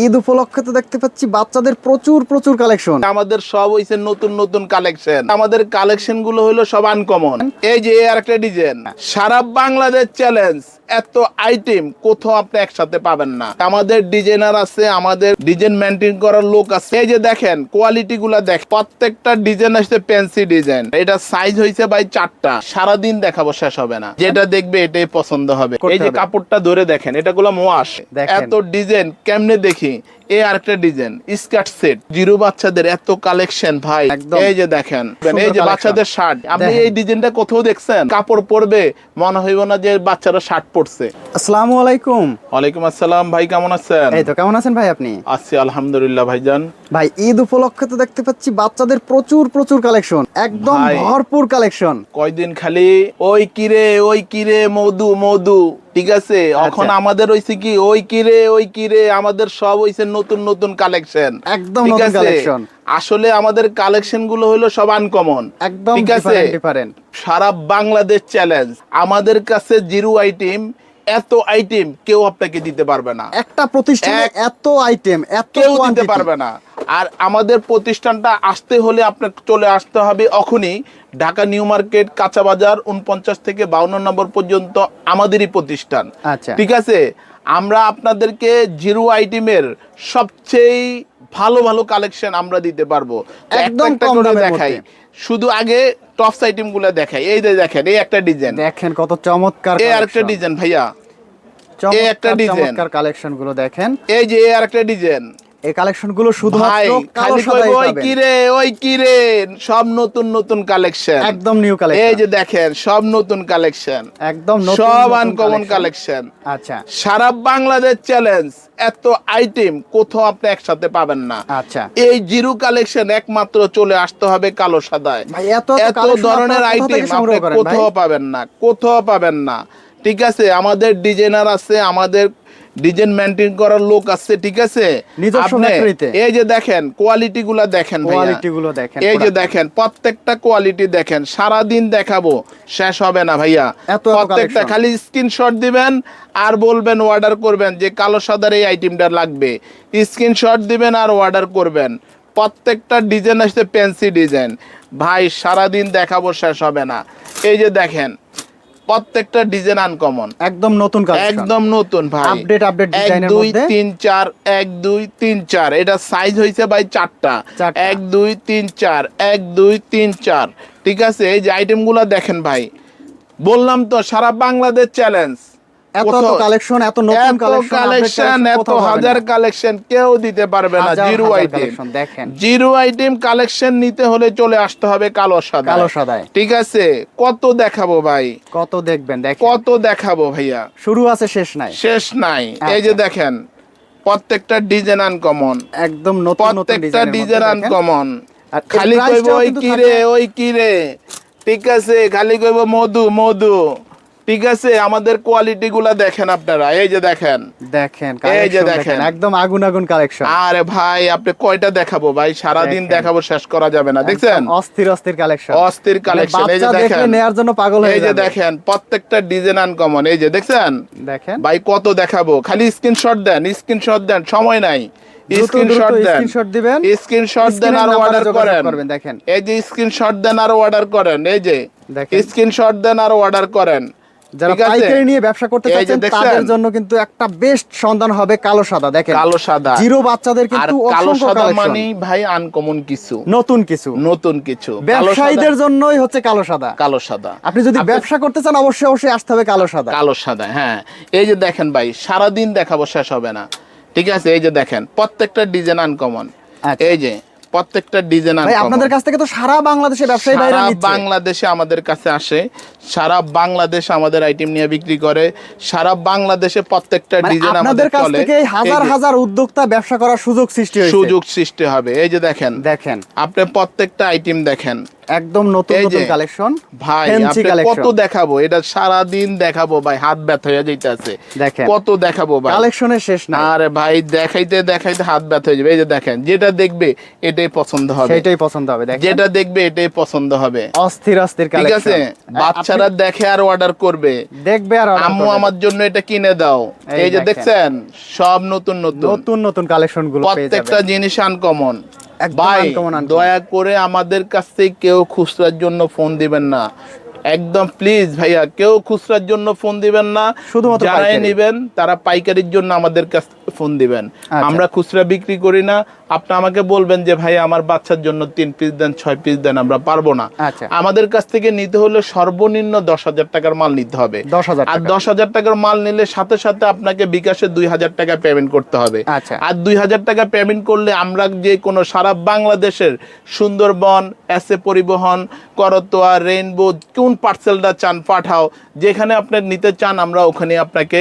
ঈদ উপলক্ষে তো দেখতে পাচ্ছি বাচ্চাদের প্রচুর প্রচুর কালেকশন আমাদের সব হইছে নতুন নতুন কালেকশন আমাদের কালেকশনগুলো হলো সব আনকমন এই যে আর একটা ডিজাইন সারা বাংলাদেশ চ্যালেঞ্জ এত আইটেম কোথাও আপনি একসাথে পাবেন না। আমাদের ডিজাইনার আছে আমাদের ডিজাইন মেনটেন করার লোক আছে। এই যে দেখেন কোয়ালিটি গুলা দেখ প্রত্যেকটা ডিজাইন আসছে পেন্সি ডিজাইন এটা সাইজ হয়েছে ভাই চারটা। সারাদিন দেখাবো শেষ হবে না। যেটা দেখবে এটাই পছন্দ হবে। এই যে কাপড়টা ধরে দেখেন এটা গুলো মোয়াশ। এত ডিজাইন কেমনে দেখি? এই আরেকটা ডিজাইন স্কার্ট সেট জিরো বাচ্চাদের এত কালেকশন ভাই। এই যে দেখেন এই যে বাচ্চাদের শার্ট আপনি এই ডিজাইনটা কোথাও দেখছেন? কাপড় পরবে মনে হইব না যে বাচ্চারা শার্ট পরছে। আসসালামু আলাইকুম। ওয়ালাইকুম আসসালাম ভাই কেমন আছেন? এই তো কেমন আছেন ভাই আপনি? আছি আলহামদুলিল্লাহ ভাইজান। ভাই ঈদ উপলক্ষে তো দেখতে পাচ্ছি বাচ্চাদের প্রচুর প্রচুর কালেকশন একদম ভরপুর কালেকশন কয়দিন খালি? ওই কিরে ওই কিরে মধু মধু। ঠিক আছে? এখন আচ্ছা। আমাদের হইছে কি ওই কিরে ওই কিরে আমাদের সব হইছে নতুন নতুন কালেকশন একদম নতুন কালেকশন আসলে আমাদের কালেকশনগুলো হলো সব আনকমন একদম ঠিক আছে? সারা বাংলাদেশ চ্যালেঞ্জ আমাদের কাছে জিরো আইটেম এত আইটেম কেউ আপনাকে দিতে পারবে না। একটা প্রতিষ্ঠানে এত আইটেম এত কেউ দিতে পারবে না। আর আমাদের প্রতিষ্ঠানটা আসতে হলে আপনার চলে আসতে হবে এখনই। ঢাকা নিউ মার্কেট কাঁচা বাজার উনপঞ্চাশ থেকে বাউন্ন নম্বর পর্যন্ত আমাদেরই প্রতিষ্ঠান। আচ্ছা। ঠিক আছে? আমরা আপনাদেরকে জিরো আইটেমের সবচেয়ে ভালো ভালো কালেকশন আমরা দিতে পারব। একদম কম দেখাই। শুধু আগে টপস আইটেমগুলো দেখাই। এই যে দেখেন এই একটা ডিজাইন। দেখেন কত চমৎকার এই আরেকটা। ডিজাইন ভাইয়া। এই একটা ডিজাইন। চমৎকার কালেকশনগুলো দেখেন। এই যে এই আরেকটা ডিজাইন। এই কালেকশনগুলো ভাই শুধুমাত্র কালো খালি সাদাই কইবো ওই পাবেন। কিরে ওই কিরে সব নতুন নতুন কালেকশন। একদম নিউ এই যে দেখেন সব নতুন কালেকশন। একদম নতুন সব আনকমন কালেকশন আচ্ছা। সারা বাংলাদেশ চ্যালেঞ্জ এত আইটেম কোথাও আপনি একসাথে পাবেন না। আচ্ছা। এই জিরো কালেকশন একমাত্র চলে আসতে হবে কালো সাদায়। ভাই এত এত ধরনের আইটেম আপনি কোথাও পাবেন না কোথাও পাবেন না। ঠিক আছে আমাদের ডিজাইনার আছে আমাদের ডিজাইন মেনটেন করার লোক আছে ঠিক আছে? এই যে দেখেন কোয়ালিটি গুলা দেখেন কোয়ালিটি গুলো দেখেন এই যে দেখেন প্রত্যেকটা কোয়ালিটি দেখেন। সারা দিন দেখাবো শেষ হবে না ভাইয়া। প্রত্যেকটা খালি স্ক্রিনশট দিবেন আর বলবেন অর্ডার করবেন যে কালো সাদার এই আইটেমটা লাগবে। স্ক্রিনশট দিবেন আর অর্ডার করবেন। প্রত্যেকটা ডিজাইন আসছে পেন্সি ডিজাইন ভাই সারা দিন দেখাবো শেষ হবে না। এই যে দেখেন প্রত্যেকটা ডিজাইন আনকমন একদম নতুন কাজ একদম নতুন ভাই। আপডেট আপডেট এক দুই। তিন চার এক দুই তিন চার। এটা সাইজ হয়েছে ভাই চারটা। চারটা। এক দুই তিন চার। এক দুই তিন চার। ঠিক আছে এই যে আইটেম দেখেন ভাই। বললাম তো সারা বাংলাদেশ চ্যালেঞ্জ এত এত কালেকশন এত নতুন কালেকশন কালেকশন এত হাজার কালেকশন কেউ দিতে পারবে না জিরো আইটেম দেখেন। জিরো আইটেম কালেকশন নিতে হলে চলে আসতে হবে কালো সাদা কালো সাদায়। ঠিক আছে? কত দেখাবো ভাই? কত দেখবেন দেখেন। কত দেখাবো ভাইয়া? শুরু আছে শেষ নাই। শেষ নাই। এই যে আচ্ছা। দেখেন প্রত্যেকটা ডিজাইন আনকমন একদম নতুন প্রত্যেকটা ডিজাইন আনকমন খালি কইব ওই কিরে ওই কিরে ঠিক আছে খালি কইব মধু মধু। ঠিক আছে আমাদের কোয়ালিটি গুলা দেখেন আপনারা। এই যে দেখেন। দেখেন এই যে দেখেন। একদম আগুন আগুন কালেকশন আরে ভাই আপনি কয়টা দেখাবো ভাই? সারা দিন দেখাবো শেষ করা যাবে না দেখছেন? অস্থির অস্থির কালেকশন অস্থির কালেকশন এই যে দেখেন। নেয়ার জন্য পাগল হয়ে এই যে দেখেন প্রত্যেকটা ডিজাইন আনকমন এই যে দেখছেন? দেখেন। ভাই কত দেখাবো? খালি স্ক্রিনশট দেন স্ক্রিনশট দেন সময় নাই। স্ক্রিনশট দেন। স্ক্রিনশট দিবেন। স্ক্রিনশট দেন আর অর্ডার করেন। দেখেন। এই যে স্ক্রিনশট দেন আর অর্ডার করেন এই যে। দেখেন। স্ক্রিনশট দেন আর অর্ডার করেন। যারা পাইকারি নিয়ে ব্যবসা করতে চাচ্ছেন তাদের জন্য কিন্তু একটা বেস্ট সন্ধান হবে কালো সাদা দেখেন। কালো সাদা। জিরো বাচ্চাদের কিন্তু কালো সাদা মানে ভাই আনকমন কিছু। নতুন কিছু। নতুন কিছু। ব্যবসায়ীদের জন্যই হচ্ছে কালো সাদা। কালো সাদা। আপনি যদি ব্যবসা করতে চান অবশ্যই অবশ্যই আসতে হবে কালো সাদা। কালো সাদা হ্যাঁ। এই যে দেখেন ভাই সারা দিন দেখাবো শেষ হবে না। ঠিক আছে? এই যে দেখেন প্রত্যেকটা ডিজাইন আনকমন আচ্ছা। এই যে প্রত্যেকটা ডিজাইন আপনাদের কাছ থেকে তো সারা বাংলাদেশে ব্যবসায়ী বাংলাদেশে আমাদের কাছে আসে। সারা বাংলাদেশ আমাদের আইটেম নিয়ে বিক্রি করে সারা বাংলাদেশে প্রত্যেকটা মানে ডিজাইন আমাদের কাছ থেকে হাজার হাজার উদ্যোক্তা ব্যবসা করার সুযোগ সৃষ্টি হয়েছে। সুযোগ সৃষ্টি হবে। এই যে দেখেন দেখেন। আপনি প্রত্যেকটা আইটেম দেখেন। একদম নতুন নতুন কালেকশন ভাই আপনি কত দেখাবো? এটা সারা দিন দেখাবো ভাই হাত ব্যথা হয়ে যাইতেছে। দেখেন। কত দেখাবো ভাই? কালেকশনের শেষ না আরে ভাই দেখাইতে দেখাইতে হাত ব্যথা হয়ে যাবে। এই যে দেখেন যেটা দেখবে এটাই পছন্দ হবে। সেটাই পছন্দ হবে দেখেন। যেটা দেখবে এটাই পছন্দ হবে। অস্থির অস্থির কালেকশন ঠিক আছে? বাচ্চা বাচ্চারা দেখে আর অর্ডার করবে। দেখবে আর আম্মু আমার জন্য এটা কিনে দাও। এই যে দেখছেন সব নতুন নতুন। নতুন নতুন কালেকশনগুলো প্রত্যেকটা জিনিস আনকমন ভাই। দয়া করে আমাদের কাছ থেকে কেউ খুচরার জন্য ফোন দিবেন না। একদম প্লিজ ভাইয়া কেউ খুচরার জন্য ফোন দিবেন না। শুধুমাত্র যারাই নেবেন তারা পাইকারির জন্য আমাদের কাছ ফোন দিবেন। আচ্ছা। আমরা খুচরা বিক্রি করি না। আপনি আমাকে বলবেন যে ভাই আমার বাচ্চার জন্য তিন পিস দেন ছয় পিস দেন আমরা পারব না। আচ্ছা। আমাদের কাছ থেকে নিতে হলে সর্বনিম্ন দশ হাজার টাকার মাল নিতে হবে। 10,000 আর দশ হাজার টাকার মাল নিলে সাথে সাথে আপনাকে বিকাশে দুই হাজার টাকা পেমেন্ট করতে হবে। আচ্ছা। আর দুই হাজার টাকা পেমেন্ট করলে আমরা যে কোনো সারা বাংলাদেশের সুন্দরবন এসে পরিবহন করতোয়া রেইনবো কোন পার্সেলটা চান পাঠাও। যেখানে আপনি নিতে চান আমরা ওখানে আপনাকে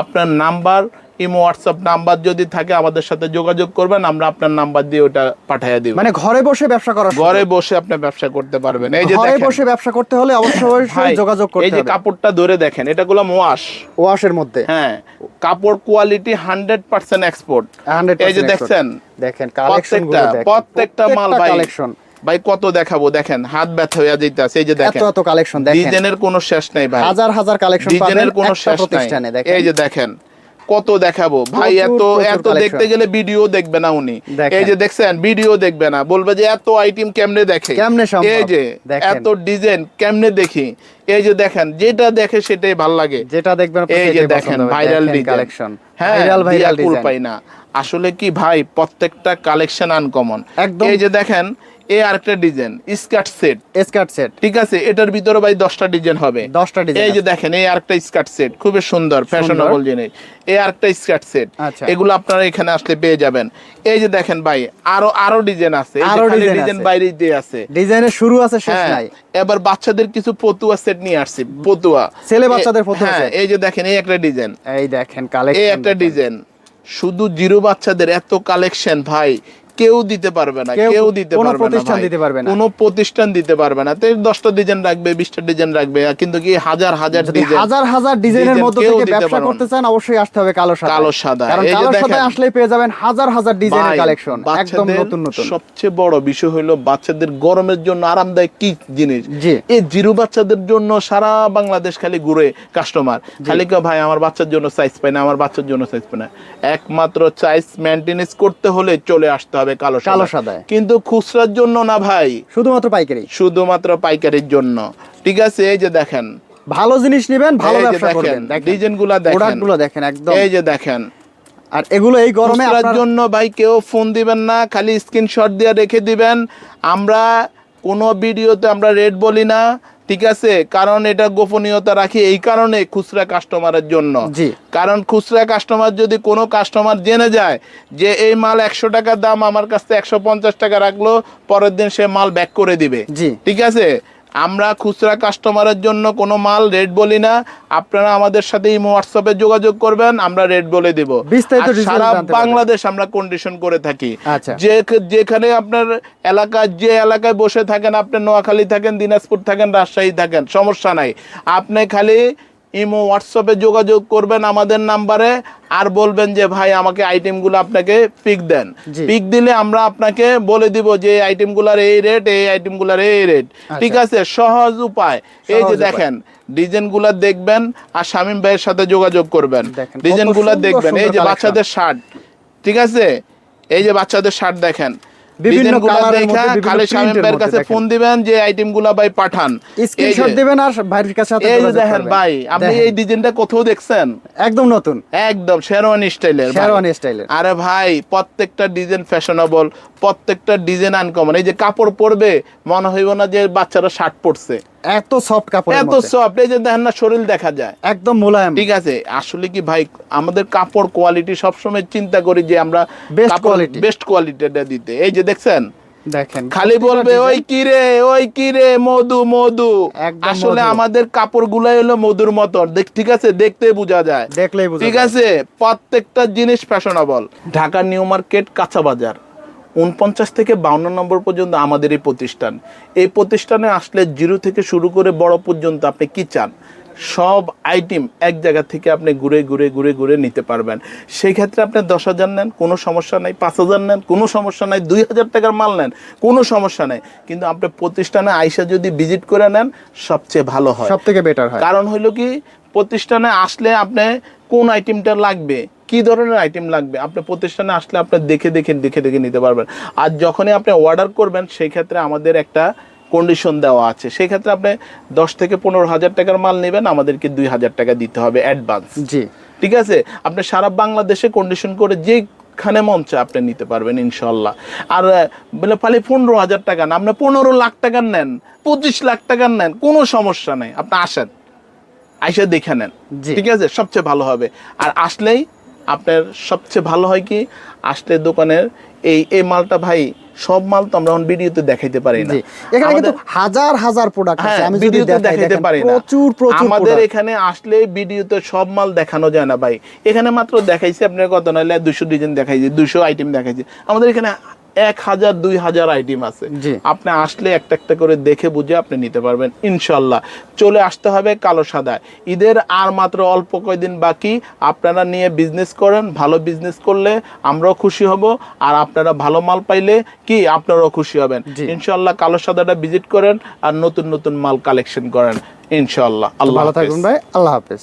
আপনার নাম্বার ইমো হোয়াটসঅ্যাপ নাম্বার যদি থাকে আমাদের সাথে যোগাযোগ করবেন আমরা আপনার নাম্বার দিয়ে ওটা পাঠিয়ে দিব। মানে ঘরে বসে ব্যবসা করা ঘরে বসে আপনি ব্যবসা করতে পারবেন। এই যে ঘরে বসে ব্যবসা করতে হলে অবশ্যই ভাই, অবশ্যই যোগাযোগ এই যে কাপড়টা ধরে দেখেন এটা গুলো ওয়াশ ওয়াশের মধ্যে। হ্যাঁ কাপড় কোয়ালিটি হান্ড্রেড পার্সেন্ট এক্সপোর্ট 100% এই যে। দেখছেন? দেখেন কালেকশন প্রত্যেকটা প্রত্যেকটা মাল ভাই। কালেকশন ভাই কত দেখাবো? দেখেন হাত ব্যথা হয়ে যাইতেছে এই যে দেখেন। এত কালেকশন দেখেন। ডিজাইনের কোনো শেষ নাই ভাই। হাজার হাজার কালেকশন পাবেন ডিজাইনের কোনো শেষ নাই। এই যে দেখেন কত দেখাবো? ভাই এত এত দেখতে গেলে ভিডিও দেখবে না উনি। এই যে দেখছেন ভিডিও দেখবে না। বলবে যে এত আইটেম কেমনে দেখে? কেমনে সম্ভব? এই যে এত ডিজাইন কেমনে দেখি? এই যে দেখেন যেটা দেখে সেটাই ভালো লাগে। যেটা দেখবেন এই যে দেখেন ভাইরাল কালেকশন হ্যাঁ ভাইরাল পাই না। আসলে কি ভাই প্রত্যেকটা কালেকশন আনকমন একদম। এই যে দেখেন এই আরেকটা design skirt set skirt set ঠিক আছে? এটার ভিতরে ভাই দশটা ডিজাইন হবে। 10টা ডিজাইন এই যে দেখেন এই আরেকটা স্কার্ট সেট খুবই সুন্দর ফ্যাশনেবল জিনিস। এই আরেকটা স্কার্ট সেট আচ্ছা। এগুলো আপনারা এখানে আসলে পেয়ে যাবেন। এই যে দেখেন ভাই আরও আরও ডিজাইন আছে। আরও ডিজাইন বাইরে দিয়ে আছে। ডিজাইনের শুরু আছে শেষ হ্যাঁ, নাই। এবার বাচ্চাদের কিছু পতুয়া সেট নিয়ে আসছি পতুয়া ছেলে বাচ্চাদের ফতুয়া হ্যাঁ এই যে দেখেন এই একটা ডিজাইন এই দেখেন এই একটা ডিজাইন শুধু জিরো বাচ্চাদের এত কালেকশন ভাই। কেউ দিতে পারবে না কেউ- দিতে পারবে না প্রতিষ্ঠান দিতে পারবে না। কোনো প্রতিষ্ঠান দিতে পারবে না। তো দশটা ডিজাইন রাখবে বিশটা ডিজাইন রাখবে কিন্তু কি হাজার হাজার ডিজাইন হাজার হাজার ডিজাইনের মধ্যে থেকে ব্যবসা করতে চান অবশ্যই আসতে হবে কালো সাদা কালো সাদা। কারণ কালো সাদা। আসলেই পেয়ে যাবেন হাজার হাজার ডিজাইনের কালেকশন একদম নতুন নতুন। সবচেয়ে বড় বিষয় হলো বাচ্চাদের গরমের জন্য আরামদায়ক কি জিনিস? এই জিরো বাচ্চাদের জন্য সারা বাংলাদেশ খালি ঘুরে কাস্টমার খালি কেউ ভাই আমার বাচ্চার জন্য সাইজ পাই না আমার বাচ্চার জন্য সাইজ পাই না। একমাত্র সাইজ মেনটেনেন্স করতে হলে চলে আসতে হবে কালো কালো সাদা। কিন্তু খুচরার জন্য না ভাই? শুধুমাত্র পাইকারি। শুধুমাত্র পাইকারির জন্য। ঠিক আছে এই যে দেখেন। ভালো জিনিস নেবেন ভালো ব্যবসা করবেন। ডিজাইনগুলা দেখেন। প্রোডাক্টগুলো দেখেন একদম। এই যে দেখেন। আর এগুলো এই গরমে আপনার জন্য ভাই কেউ ফোন দিবেন না খালি স্ক্রিনশট দিয়ে রেখে দিবেন। আমরা কোনো ভিডিওতে আমরা রেট বলি না। ঠিক আছে কারণ এটা গোপনীয়তা রাখি এই কারণে খুচরা কাস্টমারের জন্য জি। কারণ খুচরা কাস্টমার যদি কোনো কাস্টমার জেনে যায় যে এই মাল একশো টাকার দাম আমার কাছে একশো পঞ্চাশ টাকা রাখল পরের দিন সে মাল ব্যাক করে দিবে জি। ঠিক আছে আমরা খুচরা কাস্টমারের জন্য কোনো মাল রেট বলি না। আপনারা আমাদের সাথে হোয়াটসঅ্যাপে যোগাযোগ করবেন আমরা রেট বলে দিব। সারা বাংলাদেশ আমরা কন্ডিশন করে থাকি। আচ্ছা। যে যেখানে আপনার এলাকা যে এলাকায় বসে থাকেন আপনি নোয়াখালী থাকেন দিনাজপুর থাকেন রাজশাহী থাকেন সমস্যা নাই। আপনি খালি ইমো হোয়াটসঅ্যাপে যোগাযোগ করবেন আমাদের নাম্বারে আর বলবেন যে ভাই আমাকে আইটেমগুলো আপনাকে পিক দেন। পিক দিলে আমরা আপনাকে বলে দিব যে এই আইটেমগুলোর এই রেট এই আইটেমগুলোর এই রেট ঠিক আছে? সহজ উপায়। এই যে। দেখেন ডিজাইনগুলো দেখবেন আর শামীম ভাইয়ের সাথে যোগাযোগ করবেন। ডিজাইনগুলো দেখবেন। এই যে বাচ্চাদের শার্ট ঠিক আছে? এই যে বাচ্চাদের শার্ট দেখেন। বিভিন্ন কাছে ফোন দিবেন যে আইটেমগুলো ভাই পাঠান স্ক্রিনশট দিবেন আর ভাইয়ের কাছে এই দেখেন ভাই আপনি এই ডিজাইনটা কোথাও দেখছেন? একদম নতুন। একদম শেরওয়ানি স্টাইলের শেরওয়ানি স্টাইলের। আরে ভাই প্রত্যেকটা ডিজাইন ফ্যাশনেবল প্রত্যেকটা ডিজাইন আনকমন এই যে কাপড় পরবে মনে হইব না যে বাচ্চারা শার্ট পরছে। এত সফট কাপড় এত সফট এই যে দেখেন না শরীর দেখা যায়। একদম মোলায়েম। ঠিক আছে আসলে কি ভাই আমাদের কাপড় কোয়ালিটি সবসময় চিন্তা করি যে আমরা Best quality। বেস্ট কোয়ালিটিটা দিতে। এই যে দেখছেন? দেখেন খালি বলবে ওই কিরে ওই কিরে মধু মধু। আসলে আমাদের কাপড় গুলাই হলো মধুর মতন। দেখ ঠিক আছে দেখতে বোঝা যায়। দেখলেই ঠিক আছে প্রত্যেকটা জিনিস ফ্যাশনেবল ঢাকা নিউ মার্কেট কাঁচা বাজার। উনপঞ্চাশ থেকে বাউন্ন নম্বর পর্যন্ত আমাদের এই প্রতিষ্ঠান। এই প্রতিষ্ঠানে আসলে জিরো থেকে শুরু করে বড় পর্যন্ত আপনি কি চান? সব আইটেম এক জায়গা থেকে আপনি ঘুরে ঘুরে ঘুরে ঘুরে নিতে পারবেন। সেই ক্ষেত্রে আপনি দশ হাজার নেন কোনো সমস্যা নাই। পাঁচ হাজার নেন কোনো সমস্যা নাই। দুই হাজার টাকার মাল নেন কোনো সমস্যা নাই। কিন্তু আপনি প্রতিষ্ঠানে আইসা যদি ভিজিট করে নেন সবচেয়ে ভালো হয়। সব থেকে বেটার হয়। কারণ হলো কি প্রতিষ্ঠানে আসলে আপনি কোন আইটেমটা লাগবে কি ধরনের আইটেম লাগবে? আপনার প্রতিষ্ঠানে আসলে আপনি দেখে দেখে দেখে দেখে নিতে পারবেন। আর যখনই আপনি অর্ডার করবেন সেই ক্ষেত্রে আমাদের একটা কন্ডিশন দেওয়া আছে। সেই ক্ষেত্রে আপনি দশ থেকে পনেরো হাজার টাকার মাল নেবেন আমাদেরকে দুই হাজার টাকা দিতে হবে অ্যাডভান্স জি। ঠিক আছে? আপনি সারা বাংলাদেশে কন্ডিশন করে যেখানে মন চায় আপনি নিতে পারবেন ইনশাল্লাহ আর বলে পালি পনেরো হাজার টাকা না আপনি পনেরো লাখ টাকার নেন পঁচিশ লাখ টাকার নেন কোনো সমস্যা নেই। আপনি আসেন আইসা দেখে নেন। জি। ঠিক আছে? সবচেয়ে ভালো হবে। আর আসলেই আপনার সবচেয়ে ভালো হয় কি? আসলে দোকানের এই এই মালটা ভাই সব মাল তো আমরা ভিডিওতে দেখাইতে পারি না। এখানে কিন্তু হাজার হাজার প্রোডাক্ট আছে। হ্যাঁ, আমি ভিডিওতে দেখাইতে পারি না। প্রচুর প্রচুর আমাদের এখানে আসলে ভিডিওতে সব মাল দেখানো যায় না ভাই। এখানে মাত্র দেখাইছি আপনার কত নাহলে দুশো ডিজাইন দেখাইছি দুশো আইটেম দেখাইছি। আমাদের এখানে এক হাজার দুই হাজার আইটেম আছে। আপনি আসলে একটা একটা করে দেখে বুঝে আপনি নিতে পারবেন ইনশাল্লাহ চলে আসতে হবে কালো সাদায়। ঈদের আর মাত্র অল্প কয়দিন বাকি আপনারা নিয়ে বিজনেস করেন ভালো বিজনেস করলে আমরাও খুশি হব আর আপনারা ভালো মাল পাইলে কি আপনারাও খুশি হবেন। ইনশাল্লাহ কালো সাদাটা ভিজিট করেন আর নতুন নতুন মাল কালেকশন করেন ইনশাল্লাহ আল্লাহ ভালো। থাকুন ভাই আল্লাহ হাফেজ।